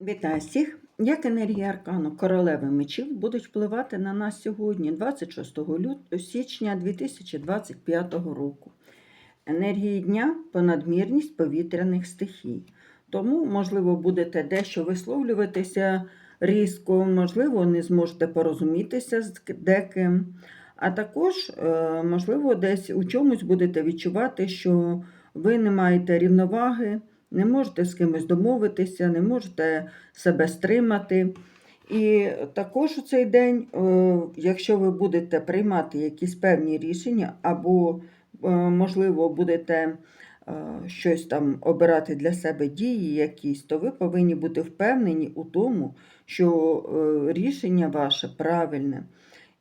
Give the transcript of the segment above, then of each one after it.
Вітаю всіх! Як енергії аркану королеви мечів будуть впливати на нас сьогодні, 26 лютого січня 2025 року. Енергії дня понадмірність повітряних стихій. Тому, можливо, будете дещо висловлюватися різко, можливо, не зможете порозумітися з деким. А також, е, можливо, десь у чомусь будете відчувати, що ви не маєте рівноваги не можете з кимось домовитися, не можете себе стримати. І також у цей день, е, якщо ви будете приймати якісь певні рішення, або, е, можливо, будете е, щось там обирати для себе дії якісь, то ви повинні бути впевнені у тому, що рішення ваше правильне,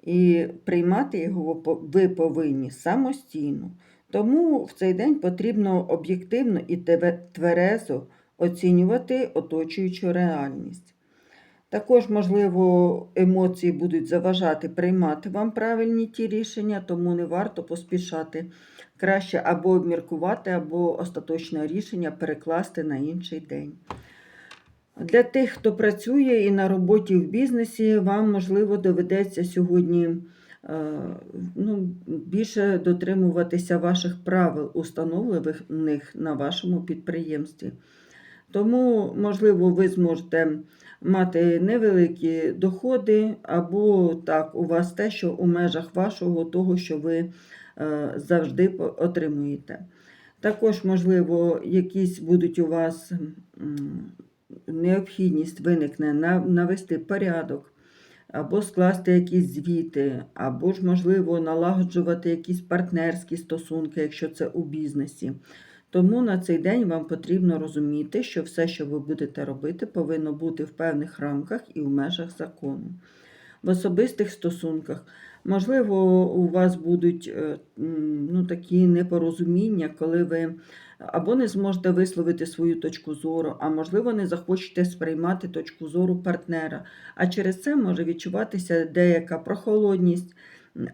і приймати його ви повинні самостійно. Тому в цей день потрібно об'єктивно і тверезо оцінювати оточуючу реальність. Також, можливо, емоції будуть заважати приймати вам правильні ті рішення, тому не варто поспішати. Краще або обміркувати, або остаточне рішення перекласти на інший день. Для тих, хто працює і на роботі в бізнесі, вам, можливо, доведеться сьогодні. Е, ну, більше дотримуватися ваших правил, установлених на вашому підприємстві. Тому, можливо, ви зможете мати невеликі доходи, або так, у вас те, що у межах вашого того, що ви е, завжди отримуєте. Також, можливо, якісь будуть у вас необхідність виникне навести порядок або скласти якісь звіти, або ж, можливо, налагоджувати якісь партнерські стосунки, якщо це у бізнесі. Тому на цей день вам потрібно розуміти, що все, що ви будете робити, повинно бути в певних рамках і в межах закону. В особистих стосунках, можливо, у вас будуть е, ну, такі непорозуміння, коли ви або не зможете висловити свою точку зору, а можливо, не захочете сприймати точку зору партнера. А через це може відчуватися деяка прохолодність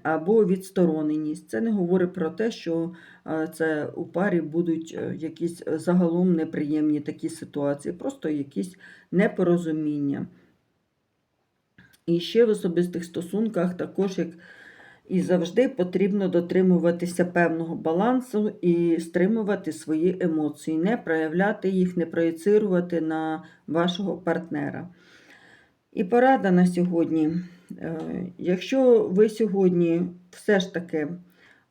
або відстороненість. Це не говорить про те, що це у парі будуть е, якісь загалом неприємні такі ситуації, просто якісь непорозуміння. І ще в особистих стосунках також як і завжди потрібно дотримуватися певного балансу і стримувати свої емоції, не проявляти їх, не проєцирувати на вашого партнера. І порада на сьогодні. Е, якщо ви сьогодні все ж таки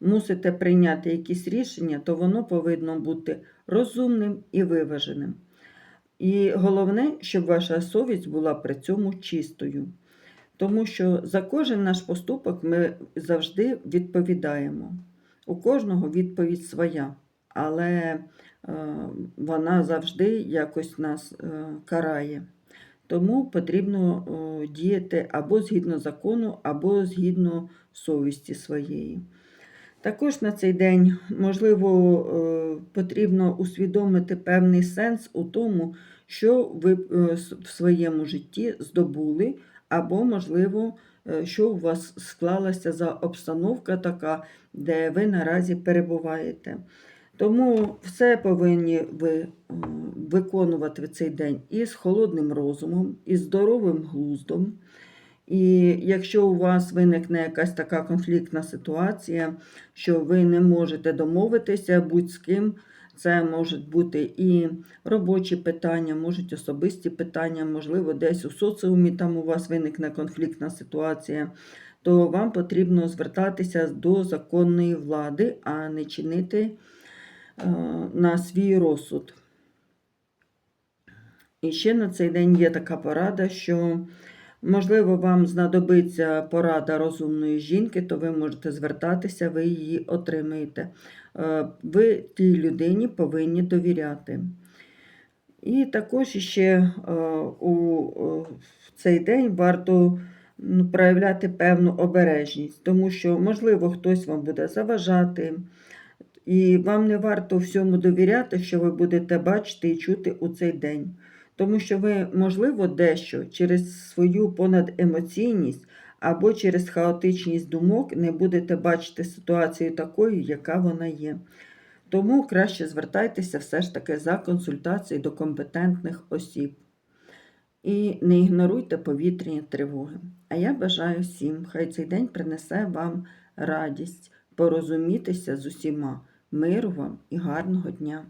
мусите прийняти якісь рішення, то воно повинно бути розумним і виваженим. І головне, щоб ваша совість була при цьому чистою. Тому що за кожен наш поступок ми завжди відповідаємо. У кожного відповідь своя, але е, вона завжди якось нас е, карає. Тому потрібно діяти або згідно закону, або згідно совісті своєї. Також на цей день, можливо, е, потрібно усвідомити певний сенс у тому, що ви в своєму житті здобули або, можливо, е, що у вас склалася за обстановка така, де ви наразі перебуваєте. Тому все повинні ви виконувати в цей день із холодним розумом, із здоровим глуздом. І якщо у вас виникне якась така конфліктна ситуація, що ви не можете домовитися будь з ким, це можуть бути і робочі питання, можуть особисті питання, можливо, десь у соціумі там у вас виникне конфліктна ситуація, то вам потрібно звертатися до законної влади, а не чинити е, на свій розсуд. І ще на цей день є така порада, що Можливо, вам знадобиться порада розумної жінки, то ви можете звертатися, ви її отримаєте. Е, ви тій людині повинні довіряти. І також ще е, у цей день варто ну, проявляти певну обережність, тому що, можливо, хтось вам буде заважати, і вам не варто всьому довіряти, що ви будете бачити і чути у цей день. Тому що ви, можливо, дещо через свою понадемоційність або через хаотичність думок не будете бачити ситуацію такою, яка вона є. Тому краще звертайтеся все ж таки за консультацією до компетентних осіб. і не ігноруйте повітряні тривоги. А я бажаю всім, хай цей день принесе вам радість, порозумітися з усіма, миру вам і гарного дня.